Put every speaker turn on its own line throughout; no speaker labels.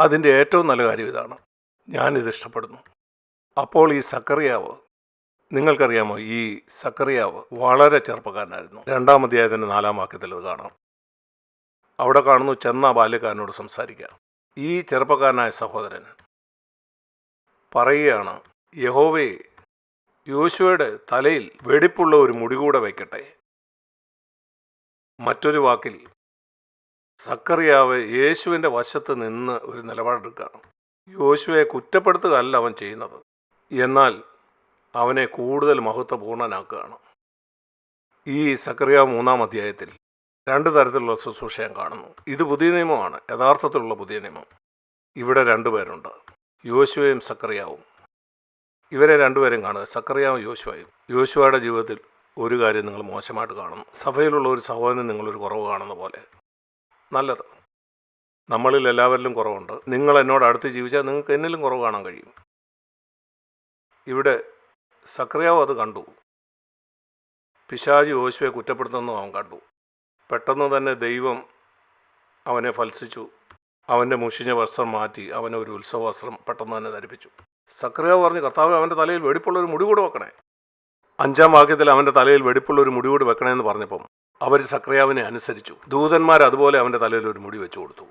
അതിന്റെ ഏറ്റവും നല്ല കാര്യം ഇതാണ്. ഞാനിത് ഇഷ്ടപ്പെടുന്നു. അപ്പോൾ ഈ സക്കറിയാവ് നിങ്ങൾക്കറിയാമോ? ഈ സക്കറിയാവ് വളരെ ചെറുപ്പക്കാരനായിരുന്നു. രണ്ടാം അധ്യായത്തിന്റെ നാലാം വാക്യത്തിൽ അത് കാണാം. അവിടെ കാണുന്നു ചെന്ന ബാല്യക്കാരനോട് സംസാരിക്കുക. ഈ ചെറുപ്പക്കാരനായ സഹോദരൻ പറയുകയാണ് യഹോവേ യോശുവയുടെ തലയിൽ വെടിപ്പുള്ള ഒരു മുടി കൂടെ വയ്ക്കട്ടെ മറ്റൊരു വാക്കിൽ സക്കറിയാവ് യേശുവിന്റെ വശത്ത് നിന്ന് ഒരു നിലപാടെടുക്കുകയാണ്. യോശുവെ കുറ്റപ്പെടുത്തുകയല്ല അവൻ ചെയ്യുന്നത്. എന്നാൽ അവനെ കൂടുതൽ മഹത്വപൂർണനാക്കുകയാണ്. ഈ സക്കറിയ മൂന്നാം അധ്യായത്തിൽ രണ്ട് തരത്തിലുള്ള ശുശ്രൂഷ ഞാൻ കാണുന്നു. ഇത് പുതിയ നിയമമാണ്. യഥാർത്ഥത്തിലുള്ള പുതിയ നിയമം. ഇവിടെ രണ്ടുപേരുണ്ട് യോശുവയും സക്കറിയാവും ഇവരെ രണ്ടുപേരും കാണുക. സക്കറിയാവും യോശുവയും. യോശുവയുടെ ജീവിതത്തിൽ ഒരു കാര്യം നിങ്ങൾ മോശമായിട്ട് കാണുന്നു. സഭയിലുള്ള ഒരു സഹോദരൻ നിങ്ങളൊരു കുറവ് കാണുന്ന പോലെ. നല്ലത്. നമ്മളിൽ എല്ലാവരിലും കുറവുണ്ട്. നിങ്ങൾ എന്നോട് അടുത്ത് ജീവിച്ചാൽ നിങ്ങൾക്ക് എന്നിലും കുറവ് കാണാൻ കഴിയും. ഇവിടെ സക്രിയാവ് അത് കണ്ടു. പിശാജി യോശുവെ കുറ്റപ്പെടുത്തുന്നു അവൻ കണ്ടു. പെട്ടെന്ന് തന്നെ ദൈവം അവനെ ഫത്സിച്ചു. അവന്റെ മുഷിഞ്ഞ വസ്ത്രം മാറ്റി അവനെ ഒരു ഉത്സവ വസ്ത്രം പെട്ടെന്ന് തന്നെ ധരിപ്പിച്ചു. സക്രിയാവ് പറഞ്ഞു കർത്താവ് അവന്റെ തലയിൽ വെടിപ്പുള്ള ഒരു മുടി കൂടെ വെക്കണേ. അഞ്ചാം വാക്യത്തിൽ അവന്റെ തലയിൽ വെടിപ്പുള്ള ഒരു മുടി കൂടി വെക്കണേ എന്ന് പറഞ്ഞപ്പം അവർ സക്രിയാവിനെ അനുസരിച്ചു. ദൂതന്മാർ അതുപോലെ അവന്റെ തലയിൽ ഒരു മുടി വെച്ചു കൊടുത്തു.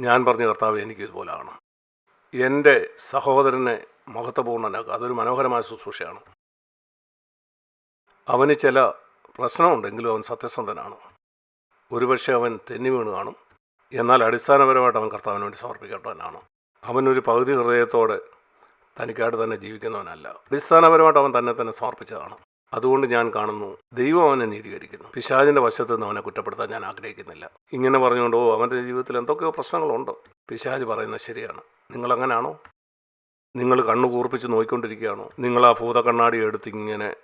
ഞാൻ പറഞ്ഞ കർത്താവ് എനിക്ക് ഇതുപോലെ ആണ് എന്റെ സഹോദരനെ മഹത്വപൂർണനാക്കുക അതൊരു മനോഹരമായ ശുശ്രൂഷയാണ്. അവന് ചില പ്രശ്നമുണ്ടെങ്കിലും അവൻ സത്യസന്ധനാണ്. ഒരുപക്ഷെ അവൻ തെന്നി വീണ് കാണും. എന്നാൽ അടിസ്ഥാനപരമായിട്ട് അവൻ കർത്താവിന് വേണ്ടി സമർപ്പിക്കേണ്ടവനാണ് അവനൊരു പകുതി ഹൃദയത്തോടെ തനിക്കായിട്ട് തന്നെ ജീവിക്കുന്നവനല്ല. അടിസ്ഥാനപരമായിട്ട് അവൻ തന്നെ തന്നെ സമർപ്പിച്ചതാണ്. അതുകൊണ്ട് ഞാൻ കാണുന്നു ദൈവം അവനെ നീതീകരിക്കുന്നു. പിശാചിന്റെ വശത്ത് നിന്ന് അവനെ കുറ്റപ്പെടുത്താൻ ഞാൻ ആഗ്രഹിക്കുന്നില്ല. ഇങ്ങനെ പറഞ്ഞുകൊണ്ട് ഓ ജീവിതത്തിൽ എന്തൊക്കെയോ പ്രശ്നങ്ങളുണ്ട്. പിശാജ് പറയുന്നത് ശരിയാണ്. നിങ്ങൾ അങ്ങനെയാണോ നിങ്ങൾ കണ്ണു കൂർപ്പിച്ച് നോക്കിക്കൊണ്ടിരിക്കുകയാണോ നിങ്ങൾ ആ ഭൂത കണ്ണാടി എടുത്ത് ഇങ്ങനെ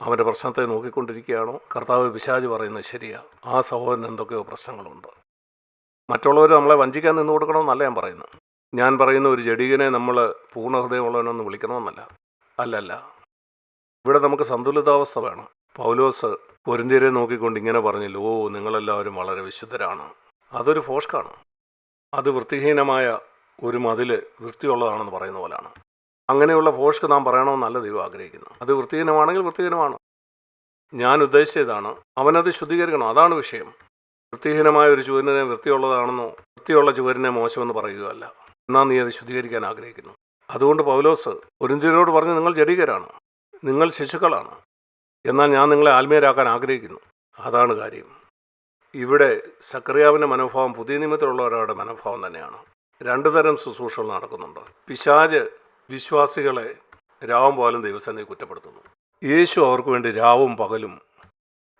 അവന്റെ പ്രശ്നത്തെ നോക്കിക്കൊണ്ടിരിക്കുകയാണോ? കർത്താവ് പിശാജ് പറയുന്നത് ശരിയാ. ആ സഹോദരന് എന്തൊക്കെയോ പ്രശ്നങ്ങളുണ്ട്. മറ്റുള്ളവർ നമ്മളെ വഞ്ചിക്കാൻ നിന്ന് കൊടുക്കണമെന്നല്ല ഞാൻ പറയുന്നത്. ഞാൻ പറയുന്ന ഒരു ജഡികനെ നമ്മൾ പൂർണ ഹൃദയമുള്ളവനൊന്ന് വിളിക്കണമെന്നല്ല. അല്ലല്ല. ഇവിടെ നമുക്ക് സന്തുലിതാവസ്ഥ വേണം. പൗലോസ് പൊരിന്തിരെ നോക്കിക്കൊണ്ട് ഇങ്ങനെ പറഞ്ഞില്ല ഓ നിങ്ങളെല്ലാവരും വളരെ വിശുദ്ധരാണ്. അതൊരു ഫോഷ്കാണ്. അത് വൃത്തിഹീനമായ ഒരു മതിൽ വൃത്തിയുള്ളതാണെന്ന് പറയുന്ന പോലാണ്. അങ്ങനെയുള്ള ഫോഷ്ക്ക് നാം പറയണമെന്നല്ല ദൈവം ആഗ്രഹിക്കുന്നു. അത് വൃത്തിഹീനമാണെങ്കിൽ വൃത്തിഹീനമാണ്. ഞാൻ ഉദ്ദേശിച്ചതാണ് അവനത് ശുദ്ധീകരിക്കണം. അതാണ് വിഷയം. വൃത്തിഹീനമായ ഒരു ചുവരിനെ വൃത്തിയുള്ളതാണെന്നോ വൃത്തിയുള്ള ചുവരിനെ മോശമെന്ന് പറയുകയല്ല. എന്നാൽ നീ അത് ശുദ്ധീകരിക്കാൻ ആഗ്രഹിക്കുന്നു. അതുകൊണ്ട് പൗലോസ് പൊരിന്തിരോട് പറഞ്ഞ് നിങ്ങൾ ജഡികരാണ്. നിങ്ങൾ ശിശുക്കളാണ്. എന്നാൽ ഞാൻ നിങ്ങളെ ആത്മീയരാക്കാൻ ആഗ്രഹിക്കുന്നു. അതാണ് കാര്യം. ഇവിടെ സക്രിയാവിന്റെ മനോഭാവം പുതിയ നിയമത്തിലുള്ളവരുടെ മനോഭാവം തന്നെയാണ്. രണ്ടു തരം ശുശ്രൂഷകൾ നടക്കുന്നുണ്ട്. പിശാജ് വിശ്വാസികളെ രാവും പോലും ദൈവസന്നിധി കുറ്റപ്പെടുത്തുന്നു. യേശു അവർക്ക് വേണ്ടി രാവും പകലും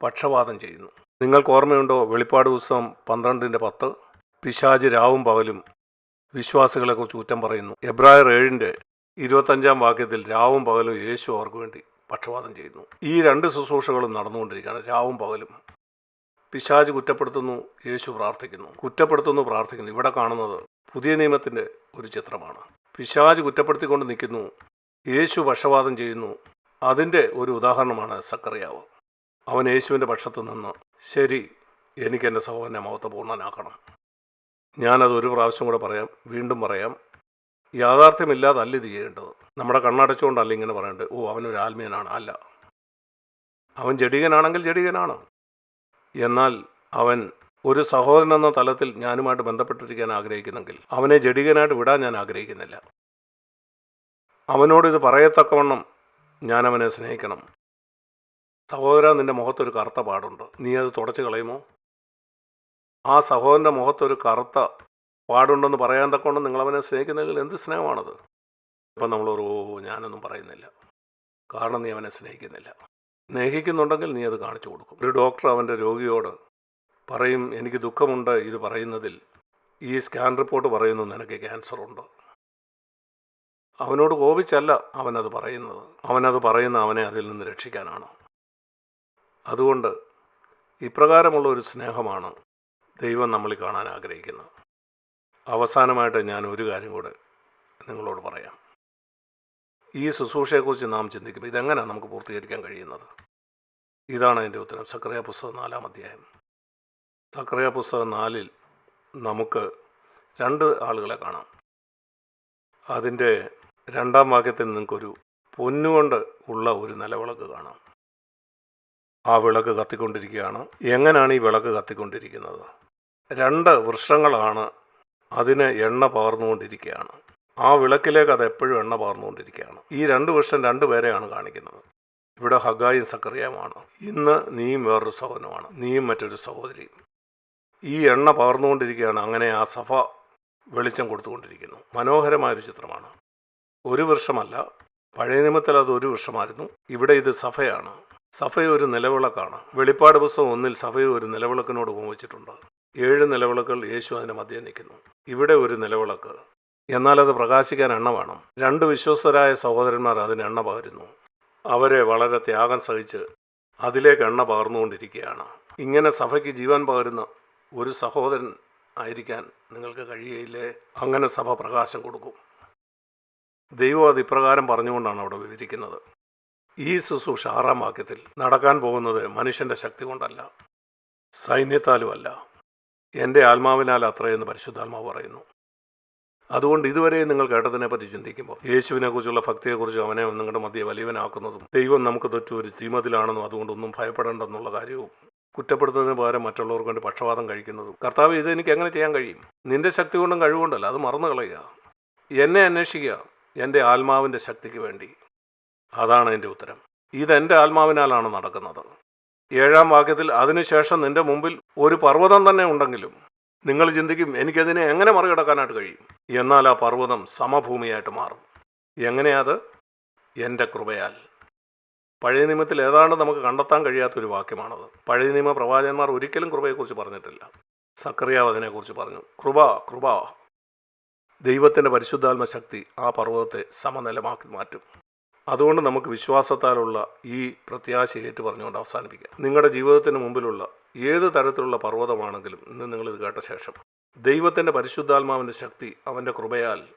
പക്ഷപാതം ചെയ്യുന്നു. നിങ്ങൾക്ക് ഓർമ്മയുണ്ടോ? വെളിപ്പാട് ദിവസം പന്ത്രണ്ടിന്റെ പത്ത്. പിശാജ് രാവും പകലും വിശ്വാസികളെക്കുറിച്ച് കുറ്റം പറയുന്നു. എബ്രായർ ഏഴിന്റെ ഇരുപത്തഞ്ചാം വാക്യത്തിൽ രാവും പകലും യേശു അവർക്ക് വേണ്ടി പക്ഷപാതം ചെയ്യുന്നു. ഈ രണ്ട് ശുശ്രൂഷകളും നടന്നുകൊണ്ടിരിക്കുകയാണ്. രാവും പകലും. പിശാജ് കുറ്റപ്പെടുത്തുന്നു യേശു പ്രാർത്ഥിക്കുന്നു. കുറ്റപ്പെടുത്തുന്നു പ്രാർത്ഥിക്കുന്നു. ഇവിടെ കാണുന്നത് പുതിയ നിയമത്തിന്റെ ഒരു ചിത്രമാണ്. പിശാജ് കുറ്റപ്പെടുത്തിക്കൊണ്ട് നിൽക്കുന്നു യേശു പക്ഷപാതം ചെയ്യുന്നു. അതിന്റെ ഒരു ഉദാഹരണമാണ് സക്കറിയാവ് അവൻ യേശുവിന്റെ പക്ഷത്ത് നിന്ന് ശരി എനിക്ക് എന്റെ സഹോദരനെ മഹത്വപൂർണനാക്കണം ഞാനത് ഒരു പ്രാവശ്യം കൂടെ പറയാം വീണ്ടും പറയാം. യാഥാർത്ഥ്യമില്ലാതല്ല ഇത് ചെയ്യേണ്ടത്. നമ്മുടെ കണ്ണടച്ചുകൊണ്ടല്ല ഇങ്ങനെ പറയേണ്ടത്. ഓ അവനൊരു ആത്മീയനാണ്. അല്ല. അവൻ ജഡികനാണെങ്കിൽ ജഡികനാണ്. എന്നാൽ അവൻ ഒരു സഹോദരൻ എന്ന തലത്തിൽ ഞാനുമായിട്ട് ബന്ധപ്പെട്ടിരിക്കാൻ ആഗ്രഹിക്കുന്നെങ്കിൽ അവനെ ജഡികനായിട്ട് വിടാൻ ഞാൻ ആഗ്രഹിക്കുന്നില്ല. അവനോട് ഇത് പറയത്തക്കവണ്ണം ഞാൻ അവനെ സ്നേഹിക്കണം. സഹോദര നിന്റെ മുഖത്തൊരു കറുത്ത പാടുണ്ട്. നീ അത് തുടച്ചു കളയുമോ? ആ സഹോദരന്റെ മുഖത്തൊരു കറുത്ത പാടുണ്ടെന്ന് പറയാൻ തക്കവണ്ണം നിങ്ങളവനെ സ്നേഹിക്കുന്നെങ്കിൽ എന്ത് സ്നേഹമാണത്? ഇപ്പം നമ്മൾ ഓ ഞാനൊന്നും പറയുന്നില്ല. കാരണം നീ അവനെ സ്നേഹിക്കുന്നില്ല. സ്നേഹിക്കുന്നുണ്ടെങ്കിൽ നീ അത് കാണിച്ചു കൊടുക്കും. ഒരു ഡോക്ടർ അവന്റെ രോഗിയോട് പറയും എനിക്ക് ദുഃഖമുണ്ട് ഇത് പറയുന്നതിൽ. ഈ സ്കാൻ റിപ്പോർട്ട് പറയുന്നു നിനക്ക് ക്യാൻസർ ഉണ്ട്. അവനോട് കോപിച്ചല്ല അവനത് പറയുന്നത്. അവനത് പറയുന്ന അവനെ അതിൽ നിന്ന് രക്ഷിക്കാനാണ്. അതുകൊണ്ട് ഇപ്രകാരമുള്ള ഒരു സ്നേഹമാണ് ദൈവം നമ്മളിൽ കാണാൻ ആഗ്രഹിക്കുന്നത്. അവസാനമായിട്ട് ഞാൻ ഒരു കാര്യം കൂടെ നിങ്ങളോട് പറയാം. ഈ ശുശ്രൂഷയെക്കുറിച്ച് നാം ചിന്തിക്കുമ്പോൾ ഇതെങ്ങനെയാണ് നമുക്ക് പൂർത്തീകരിക്കാൻ കഴിയുന്നത്? ഇതാണ് അതിന്റെ ഉത്തരം. സക്രിയ പുസ്തകം നാലാം അധ്യായം. സക്രിയ പുസ്തകം നാലിൽ നമുക്ക് രണ്ട് ആളുകളെ കാണാം. അതിന്റെ രണ്ടാം വാക്യത്തിൽ നിങ്ങൾക്കൊരു പൊന്നുകൊണ്ട് ഉള്ള ഒരു നിലവിളക്ക് കാണാം. ആ വിളക്ക് കത്തിക്കൊണ്ടിരിക്കുകയാണ്. എങ്ങനെയാണ് ഈ വിളക്ക് കത്തിക്കൊണ്ടിരിക്കുന്നത്? രണ്ട് വൃക്ഷങ്ങളാണ് അതിന് എണ്ണ പകർന്നുകൊണ്ടിരിക്കുകയാണ്. ആ വിളക്കിലേക്ക് അത് എപ്പോഴും എണ്ണ പകർന്നുകൊണ്ടിരിക്കുകയാണ്. ഈ രണ്ട് വർഷം രണ്ട് പേരെയാണ് കാണിക്കുന്നത്. ഇവിടെ ഹഗായും സക്രിയമാണ് ഇന്ന് നീയും വേറൊരു സഹോദരനുമാണ്. നീയും മറ്റൊരു സഹോദരിയും. ഈ എണ്ണ പകർന്നുകൊണ്ടിരിക്കുകയാണ്. അങ്ങനെ ആ സഭ വെളിച്ചം കൊടുത്തുകൊണ്ടിരിക്കുന്നു. മനോഹരമായൊരു ചിത്രമാണ്. ഒരു വർഷമല്ല പഴയ നിയമത്തിൽ അത് ഒരു വർഷമായിരുന്നു. ഇവിടെ ഇത് സഭയാണ്. സഭയൊരു നിലവിളക്കാണ്. വെളിപ്പാട് പുസ്തകം ഒന്നിൽ സഭയെ ഒരു നിലവിളക്കിനോട് ഉപമിച്ചിട്ടുണ്ട്. ഏഴ് നിലവിളക്കുകൾ യേശു അതിന്റെ മധ്യേ നിൽക്കുന്നു. ഇവിടെ ഒരു നിലവിളക്ക്. എന്നാൽ അത് പ്രകാശിക്കാൻ എണ്ണ വേണം. രണ്ട് വിശ്വസ്തരായ സഹോദരന്മാർ അതിന് എണ്ണ പകരുന്നു. അവരെ വളരെ ത്യാഗം സഹിച്ച് അതിലേക്ക് എണ്ണ പകർന്നുകൊണ്ടിരിക്കുകയാണ്. ഇങ്ങനെ സഭയ്ക്ക് ജീവൻ പകരുന്ന ഒരു സഹോദരൻ ആയിരിക്കാൻ നിങ്ങൾക്ക് കഴിയയില്ലേ അങ്ങനെ സഭ പ്രകാശം കൊടുക്കും. ദൈവം അത് ഇപ്രകാരം പറഞ്ഞുകൊണ്ടാണ് അവിടെ വിവരിക്കുന്നത്. ഈ ശുശ്രൂഷ ആറാം വാക്യത്തിൽ നടക്കാൻ പോകുന്നത് മനുഷ്യന്റെ ശക്തി കൊണ്ടല്ല സൈന്യത്താലുമല്ല. എന്റെ ആത്മാവിനാൽ അത്രയെന്ന് പരിശുദ്ധാത്മാവ് പറയുന്നു. അതുകൊണ്ട് ഇതുവരെ നിങ്ങൾ കേട്ടതിനെ പറ്റി ചിന്തിക്കുമ്പോൾ യേശുവിനെ കുറിച്ചുള്ള ഭക്തിയെക്കുറിച്ച് അവനെ നിങ്ങളുടെ മധ്യ വലിയവനാക്കുന്നതും ദൈവം നമുക്ക് തൊറ്റ ഒരു തീമതിലാണെന്നും അതുകൊണ്ടൊന്നും ഭയപ്പെടേണ്ടെന്നുള്ള കാര്യവും കുറ്റപ്പെടുത്തുന്നതിന് പകരം മറ്റുള്ളവർക്ക് വേണ്ടി പക്ഷപാതം കഴിക്കുന്നതും. കർത്താവ് ഇത് എനിക്ക് എങ്ങനെ ചെയ്യാൻ കഴിയും? നിന്റെ ശക്തി കൊണ്ടും കഴിവുകൊണ്ടല്ല അത് മറന്നു കളയുക. എന്നെ അന്വേഷിക്കുക എന്റെ ആത്മാവിന്റെ ശക്തിക്ക് വേണ്ടി. അതാണ് എന്റെ ഉത്തരം. ഇതെന്റെ ആത്മാവിനാലാണ് നടക്കുന്നത്. ഏഴാം വാക്യത്തിൽ അതിനുശേഷം നിന്റെ മുമ്പിൽ ഒരു പർവതം തന്നെ ഉണ്ടെങ്കിലും നിങ്ങൾ ചിന്തിക്കും എനിക്കതിനെ എങ്ങനെ മറികടക്കാനായിട്ട് കഴിയും? എന്നാൽ ആ പർവതം സമഭൂമിയായിട്ട് മാറും. എങ്ങനെയാത് എന്റെ കൃപയാൽ. പഴയ നിയമത്തിൽ ഏതാണ്ട് നമുക്ക് കണ്ടെത്താൻ കഴിയാത്തൊരു വാക്യമാണത്. പഴയ നിയമ പ്രവാചകന്മാർ ഒരിക്കലും കൃപയെക്കുറിച്ച് പറഞ്ഞിട്ടില്ല. സക്രിയാവ് അതിനെക്കുറിച്ച് പറഞ്ഞു. കൃപ കൃപ. ദൈവത്തിന്റെ പരിശുദ്ധാത്മ ശക്തി ആ പർവതത്തെ സമനിലമാക്കി മാറ്റും. അതുകൊണ്ട് നമുക്ക് വിശ്വാസത്താലുള്ള ഈ പ്രത്യാശ ഏറ്റു പറഞ്ഞുകൊണ്ട് അവസാനിപ്പിക്കാം. നിങ്ങളുടെ ജീവിതത്തിന് മുമ്പിലുള്ള ഏത് തരത്തിലുള്ള പർവതമാണെങ്കിലും ഇന്ന് നിങ്ങൾ ഇത് കേട്ട ശേഷം ദൈവത്തിന്റെ പരിശുദ്ധാത്മാവിന്റെ ശക്തി അവന്റെ കൃപയാൽ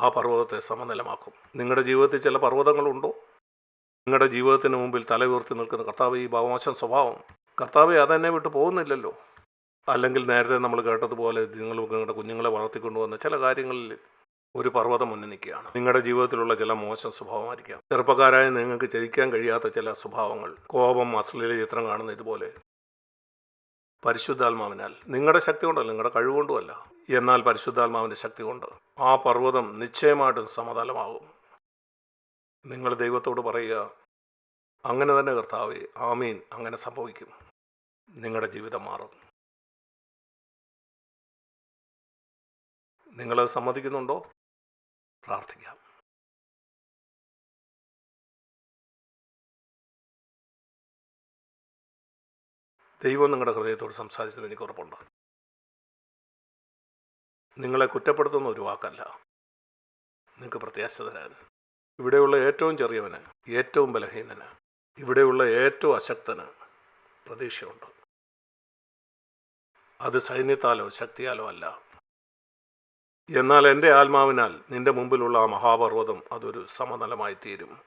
ആ പർവതത്തെ സമനിലമാക്കും. നിങ്ങളുടെ ജീവിതത്തിൽ ചില പർവതങ്ങളുണ്ടോ? നിങ്ങളുടെ ജീവിതത്തിന് മുമ്പിൽ തല ഉയർത്തി നിൽക്കുന്ന കർത്താവ് ഈ ഭാവമോശം സ്വഭാവം കർത്താവ് അതെന്നെ വിട്ട് പോകുന്നില്ലല്ലോ? അല്ലെങ്കിൽ നേരത്തെ നമ്മൾ കേട്ടതുപോലെ നിങ്ങൾ നിങ്ങളുടെ കുഞ്ഞുങ്ങളെ വളർത്തിക്കൊണ്ടുവന്ന ചില കാര്യങ്ങളിൽ ഒരു പർവതം മുന്നിൽ നിൽക്കുകയാണ്. നിങ്ങളുടെ ജീവിതത്തിലുള്ള ചില മോശം സ്വഭാവമായിരിക്കാം. ചെറുപ്പക്കാരായ നിങ്ങൾക്ക് ചതിക്കാൻ കഴിയാത്ത ചില സ്വഭാവങ്ങൾ. കോപം അശ്ലീല ചിത്രം കാണുന്ന ഇതുപോലെ. പരിശുദ്ധാത്മാവിനാൽ. നിങ്ങളുടെ ശക്തി കൊണ്ടല്ല നിങ്ങളുടെ കഴിവുകൊണ്ടുമല്ല. എന്നാൽ പരിശുദ്ധാത്മാവിന്റെ ശക്തി കൊണ്ട് ആ പർവതം നിശ്ചയമായിട്ടും സമതലമാകും. നിങ്ങൾ ദൈവത്തോട് പറയുക അങ്ങനെ തന്നെ കർത്താവേ ആമീൻ. അങ്ങനെ സംഭവിക്കും. നിങ്ങളുടെ ജീവിതം മാറും. നിങ്ങളത് സമ്മതിക്കുന്നുണ്ടോ? പ്രാർത്ഥിക്കാം. ദൈവം നിങ്ങളുടെ ഹൃദയത്തോട് സംസാരിച്ചത് എനിക്ക് ഉറപ്പുണ്ട്. നിങ്ങളെ കുറ്റപ്പെടുത്തുന്ന ഒരു വാക്കല്ല. നിങ്ങൾക്ക് പ്രത്യാശ തരാൻ. ഇവിടെയുള്ള ഏറ്റവും ചെറിയവന് ഏറ്റവും ബലഹീനന് ഇവിടെയുള്ള ഏറ്റവും അശക്തന് പ്രതീക്ഷയുണ്ട്. അത് സൈന്യത്താലോ ശക്തിയാലോ അല്ല. എന്നാൽ എന്റെ ആത്മാവിനാൽ നിന്റെ മുമ്പിലുള്ള ആ മഹാപർവതം അതൊരു സമതലമായി തീരും.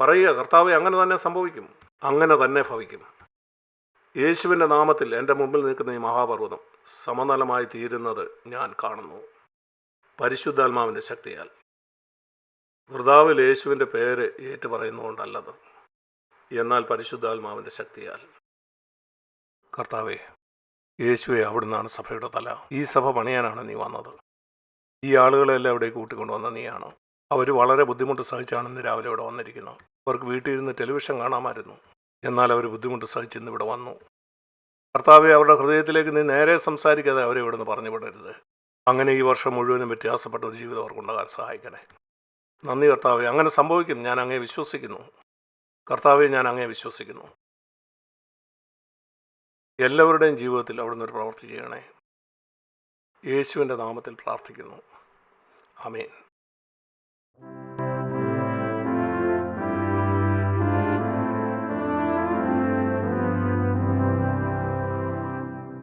പറയുക കർത്താവ് അങ്ങനെ തന്നെ സംഭവിക്കും. അങ്ങനെ തന്നെ ഭവിക്കും. യേശുവിന്റെ നാമത്തിൽ എന്റെ മുമ്പിൽ നിൽക്കുന്ന ഈ മഹാപർവതം സമതലമായി തീരുന്നത് ഞാൻ കാണുന്നു. പരിശുദ്ധാത്മാവിന്റെ ശക്തിയാൽ. വൃതാവിൽ യേശുവിന്റെ പേര് ഏറ്റുപറയുന്നതുകൊണ്ടല്ലത്. എന്നാൽ പരിശുദ്ധാത്മാവിന്റെ ശക്തിയാൽ. കർത്താവെ യേശുവെ അവിടുന്നാണ് സഭയുടെ തല. ഈ സഭ പണിയാനാണ് നീ വന്നത്. ഈ ആളുകളെല്ലാം ഇവിടെ കൂട്ടിക്കൊണ്ടുവന്ന നീയാണ്. അവർ വളരെ ബുദ്ധിമുട്ട് സഹിച്ചാണ് ഇന്ന് രാവിലെ ഇവിടെ വന്നിരിക്കുന്നത് അവർക്ക് വീട്ടിലിരുന്ന് ടെലിവിഷൻ കാണാമായിരുന്നു. എന്നാൽ അവർ ബുദ്ധിമുട്ട് സഹിച്ച് ഇന്ന് ഇവിടെ വന്നു. കർത്താവെ അവരുടെ ഹൃദയത്തിലേക്ക് നീ നേരെ സംസാരിക്കാതെ അവരെ ഇവിടെ നിന്ന് പറഞ്ഞു വിടരുത് അങ്ങനെ ഈ വർഷം മുഴുവനും വ്യത്യാസപ്പെട്ട ഒരു ജീവിതം അവർക്കുണ്ടാകാൻ സഹായിക്കണേ. നന്ദി കർത്താവെ. അങ്ങനെ സംഭവിക്കും ഞാൻ അങ്ങേ വിശ്വസിക്കുന്നു. കർത്താവെ ഞാൻ അങ്ങേ വിശ്വസിക്കുന്നു. എല്ലാവരുടെയും ജീവിതത്തിൽ അവിടുന്ന് ഒരു പ്രവൃത്തി ചെയ്യണേ. യേശുവിന്റെ നാമത്തിൽ പ്രാർത്ഥിക്കുന്നു. അമേൻ